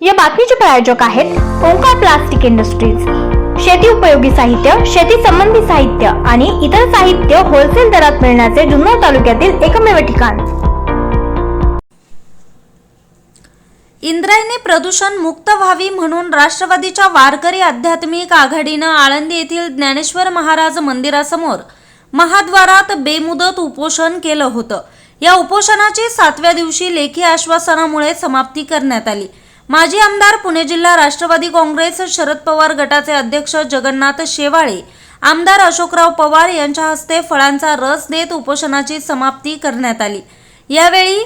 या बातमीचे प्रायोजक आहेत ओंकार प्लास्टिक इंडस्ट्रीज. शेती उपयोगी साहित्य शेती संबंधी साहित्य आणि इतर साहित्य होलसेल दरात मिळण्याचे जुन्नर तालुक्यातील एकमेव ठिकाण. इंद्रायणी प्रदूषण मुक्त व्हावी म्हणून राष्ट्रवादीच्या वारकरी आध्यात्मिक आघाडीनं आळंदी येथील ज्ञानेश्वर महाराज मंदिरासमोर महाद्वारात बेमुदत उपोषण केलं होतं. या उपोषणाची सातव्या दिवशी लेखी आश्वासनामुळे समाप्ती करण्यात आली. माजी आमदार पुणे जिल्हा राष्ट्रवादी काँग्रेस शरद पवार गटाचे अध्यक्ष जगन्नाथ शेवाळे आमदार अशोकराव पवार यांच्या हस्ते फळांचा रस देत उपोषणाची समाप्ती करण्यात आली. यावेळी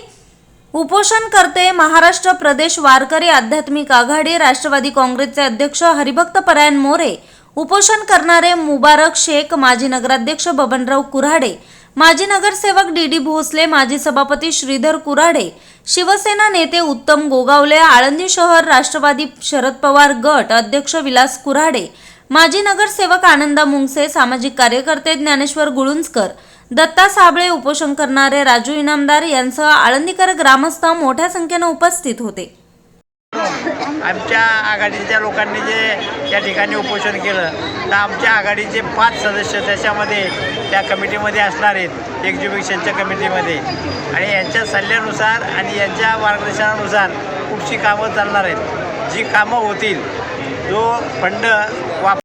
उपोषणकर्ते महाराष्ट्र प्रदेश वारकरी आध्यात्मिक आघाडी राष्ट्रवादी काँग्रेसचे अध्यक्ष हरिभक्त परायण मोरे उपोषण करणारे मुबारक शेख माजी नगराध्यक्ष बबनराव कुऱ्हाडे माजी नगरसेवक डी डी भोसले माजी सभापती श्रीधर कुऱ्हाडे शिवसेना नेते उत्तम गोगावले आळंदी शहर राष्ट्रवादी शरद पवार गट अध्यक्ष विलास कुऱ्हाडे माजी नगरसेवक आनंदा मुंगसे सामाजिक कार्यकर्ते ज्ञानेश्वर गुळुंजकर दत्ता साबळे उपोषण करणारे राजू इनामदार यांसह आळंदीकर ग्रामस्थ मोठ्या संख्येनं उपस्थित होते. आमच्या आघाडीच्या लोकांनी जे त्या ठिकाणी उपोषण केलं तर आमच्या आघाडीचे पाच सदस्य त्याच्यामध्ये त्या कमिटीमध्ये असणार आहेत एक्झिबिशनच्या कमिटीमध्ये. आणि यांच्या सल्ल्यानुसार आणि यांच्या मार्गदर्शनानुसार कुठची कामं चालणार आहेत. जी कामं होतील जो फंड वाप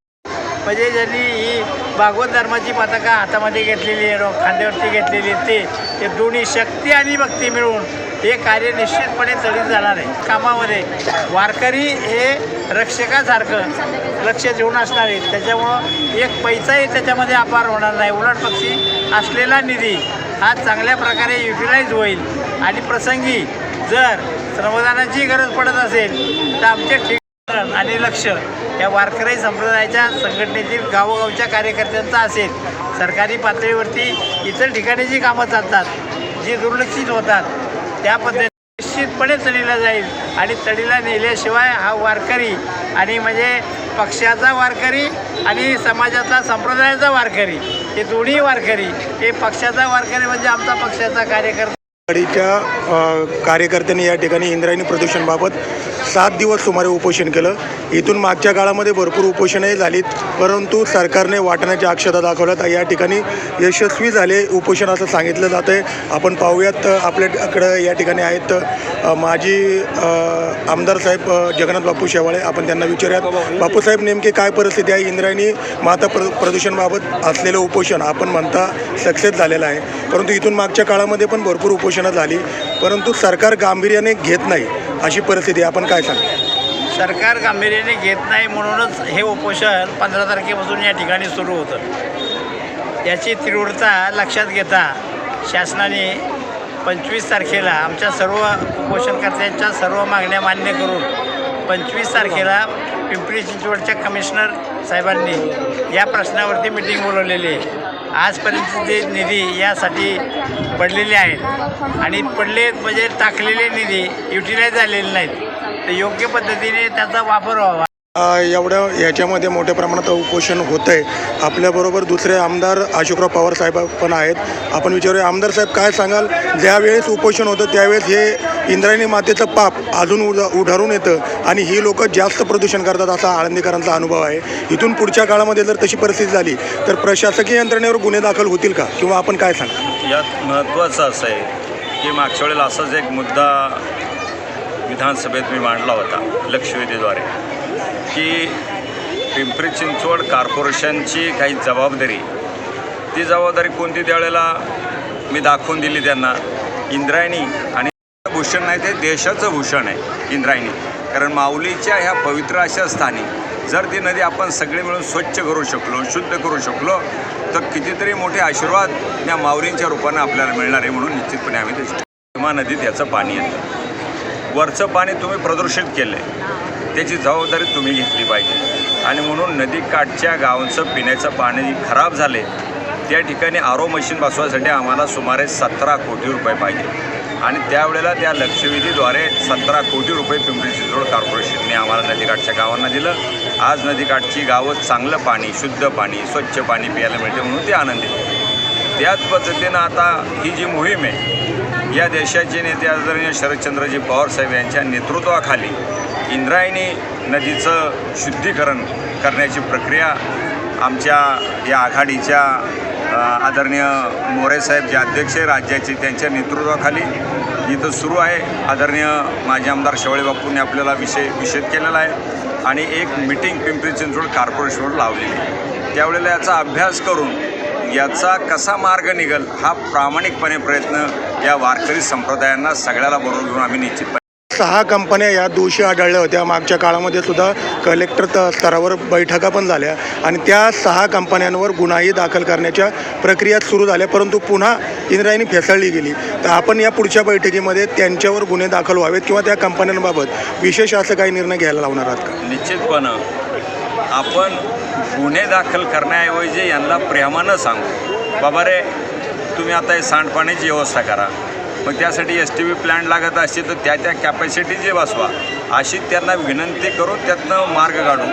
म्हणजे ज्यांनी ही भागवत धर्माची पताका हातामध्ये घेतलेली आहे खांद्यावरती घेतलेली आहे ते ते दोन्ही शक्ती आणि भक्ती मिळून हे कार्य निश्चितपणे चढीत जाणार आहे. कामामध्ये. वारकरी हे रक्षकासारखं लक्ष देऊन असणार आहेत. त्याच्यामुळं एक पैसाही त्याच्यामध्ये अपार होणार नाही. उलट पक्षी असलेला निधी हा चांगल्या प्रकारे युटिलाइज होईल. आणि प्रसंगी जर श्रमदानाची गरज पडत असेल तर आमचे ठिकाण आणि लक्ष या वारकरी संप्रदायाच्या संघटनेतील गावोगावच्या कार्यकर्त्यांचा असेल. सरकारी पातळीवरती इतर ठिकाणी जी कामं चालतात जी दुर्लक्षित होतात त्या पद्धतीने निश्चितपणे चढीला जाईल. आणि चढीला नेल्याशिवाय हा वारकरी आणि म्हणजे पक्षाचा वारकरी आणि समाजाचा संप्रदायाचा वारकरी हे दोन्ही वारकरी हे पक्षाचा वारकरी म्हणजे आमचा पक्षाचा कार्यकर्ता. कार्यकर्त्यांनी या ठिकाणी इंद्रायणी प्रदूषणबाबत सात दिवस सुमारे उपोषण केलं. इथून मागच्या काळामध्ये भरपूर उपोषणही झालीत परंतु सरकारने वाटण्याच्या अक्षता दाखवल्यात. या ठिकाणी यशस्वी झाले उपोषण असं सांगितलं जातं आहे आपण पाहूयात आपल्याकडं या ठिकाणी आहेत माजी आमदार साहेब जगन्नाथ बापू शेवाळे. आपण त्यांना विचारूयात. बापूसाहेब नेमकी काय परिस्थिती आहे? इंद्रायणी माता प्र प्रदूषणबाबत असलेलं उपोषण आपण म्हणता सक्सेस झालेलं आहे. परंतु इथून मागच्या काळामध्ये पण भरपूर उपोषणं झाली. परंतु सरकार गांभीर्याने घेत नाही. अशी परिस्थिती आहे. आपण काय सांग सरकार गांभीर्याने घेत नाही म्हणूनच हे उपोषण पंधरा तारखेपासून या ठिकाणी सुरू होतं याची तीव्रता लक्षात घेता शासनाने पंचवीस तारखेला आमच्या सर्व उपोषणकर्त्यांच्या सर्व मागण्या मान्य करून पंचवीस तारखेला पिंपरी चिंचवडच्या कमिशनर साहेबांनी या प्रश्नावरती मिटिंग बोलवलेली आहे. आजपर्यंत जे निधी यासाठी पडलेले आहेत आणि पडले म्हणजे टाकलेले निधी युटिलाइज झालेले नाहीत. तर योग्य पद्धतीने त्याचा वापर व्हावा. एवढ्या याच्यामध्ये मोठ्या प्रमाणात उपोषण होतं आहे आपल्याबरोबर दुसरे आमदार अशोकराव पवार साहेब पण आहेत. आपण विचारूया आमदार साहेब काय सांगाल? ज्यावेळेस उपोषण होतं त्यावेळेस हे इंद्रायणी मातेचं पाप अजून उड उढारून येतं आणि ही लोक जास्त प्रदूषण करतात असा आळंदीकरांचा अनुभव आहे. इथून पुढच्या काळामध्ये जर तशी परिस्थिती झाली तर प्रशासकीय यंत्रणेवर गुन्हे दाखल होतील का? किंवा आपण काय सांगा यात महत्त्वाचं असं आहे की मागच्या वेळेला असाच एक मुद्दा विधानसभेत मी मांडला होता लक्षवेधीद्वारे की पिंपरी चिंचवड कॉर्पोरेशनची काही जबाबदारी ती जबाबदारी कोणती? त्यावेळेला मी दाखवून दिली त्यांना. इंद्रायणी आणि भूषण नाही ते देशाचं भूषण आहे इंद्रायणी. कारण माऊलीच्या ह्या पवित्र अशा स्थानी जर ती नदी आपण सगळे मिळून स्वच्छ करू शकलो शुद्ध करू शकलो तर कितीतरी मोठे आशीर्वाद त्या माऊलींच्या रूपानं आपल्याला मिळणार आहे म्हणून निश्चितपणे आम्ही ते भीमा नदीत याचं पाणी येतं. वरचं पाणी तुम्ही प्रदूषित केलं आहे त्याची जबाबदारी तुम्ही घेतली पाहिजे. आणि म्हणून नदीकाठच्या गावांचं पिण्याचं पाणी खराब झाले त्या ठिकाणी आरो मशीन बसवायसाठी आम्हाला सुमारे सतरा कोटी रुपये पाहिजे. आणि त्यावेळेला त्या लक्षवेधीद्वारे सतरा कोटी रुपये पिंपरी चिंचवड कॉर्पोरेशनने आम्हाला नदीकाठच्या गावांना दिलं. आज नदीकाठची गावं चांगलं पाणी शुद्ध पाणी स्वच्छ पाणी प्यायला मिळते म्हणून ते आनंदी. त्याच पद्धतीनं आता ही जी मोहीम आहे या देशाचे नेते आदरणीय शरदचंद्रजी पवार साहेब यांच्या नेतृत्वाखाली इंद्रायणी नदीचं शुद्धीकरण करण्याची प्रक्रिया आमच्या या आघाडीच्या आदरणीय आदरणीय मोरेसाहेब जे अध्यक्ष आहे राज्याचे त्यांच्या नेतृत्वाखाली इथं सुरू आहे. आदरणीय माजी आमदार शेवळे बापूंनी आपल्याला विषय विषेध केलेला आहे आणि एक मिटिंग पिंपरी चिंचवड कॉर्पोरेशनवर लावलेली आहे. त्यावेळेला याचा अभ्यास करून याचा कसा मार्ग निघेल हा प्रामाणिकपणे प्रयत्न या वारकरी संप्रदायांना सगळ्याला बरोबर घेऊन आम्ही निश्चितपणे सहा कंपन्या या दोषी आढळल्या होत्या. मागच्या काळामध्ये सुद्धा कलेक्टर त- स्तरावर बैठका पण झाल्या. आणि त्या सहा कंपन्यांवर गुन्हाही दाखल करण्याच्या प्रक्रिया सुरू झाल्या. परंतु पुन्हा इंद्रायणी फेसाळली गेली. तर आपण या पुढच्या बैठकीमध्ये त्यांच्यावर गुन्हे दाखल व्हावेत किंवा त्या कंपन्यांबाबत विशेष असं काही निर्णय घ्यायला लावणार आहात का? निश्चितपणे. आपण गुन्हे दाखल करण्याऐवजी यांना प्रेमानं सांगू. बाबा रे तुम्ही आता हे सांडपाण्याची व्यवस्था करा. मग त्यासाठी एस टी बी प्लॅन लागत असते तर त्या त्या कॅपॅसिटीचे बसवा. अशी त्यांना विनंती करून त्यातनं मार्ग काढून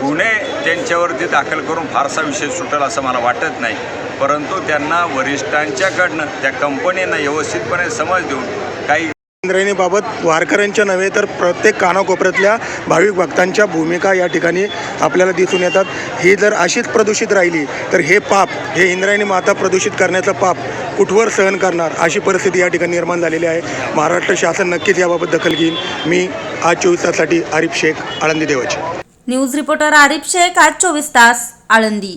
गुन्हे त्यांच्यावरती दाखल करून फारसा विषय सुटेल असं मला वाटत नाही. परंतु त्यांना वरिष्ठांच्याकडनं त्या कंपनीनं व्यवस्थितपणे समज देऊन काही इंद्रायणीबाबत वारकऱ्यांच्या नव्हे तर प्रत्येक कानाकोपऱ्यातल्या भाविक भक्तांच्या भूमिका या ठिकाणी आपल्याला दिसून येतात. ही जर अशीच प्रदूषित राहिली तर हे पाप हे इंद्रायणी माता प्रदूषित करण्याचं पाप कुठवर सहन करणार अशी परिस्थिती या ठिकाणी निर्माण झालेली आहे. महाराष्ट्र शासन नक्कीच याबाबत दखल घेईल मी आज चोवीस ताससाठी आरिफ शेख आळंदी देवाची. न्यूज रिपोर्टर आरिफ शेख आज चोवीस तास आळंदी.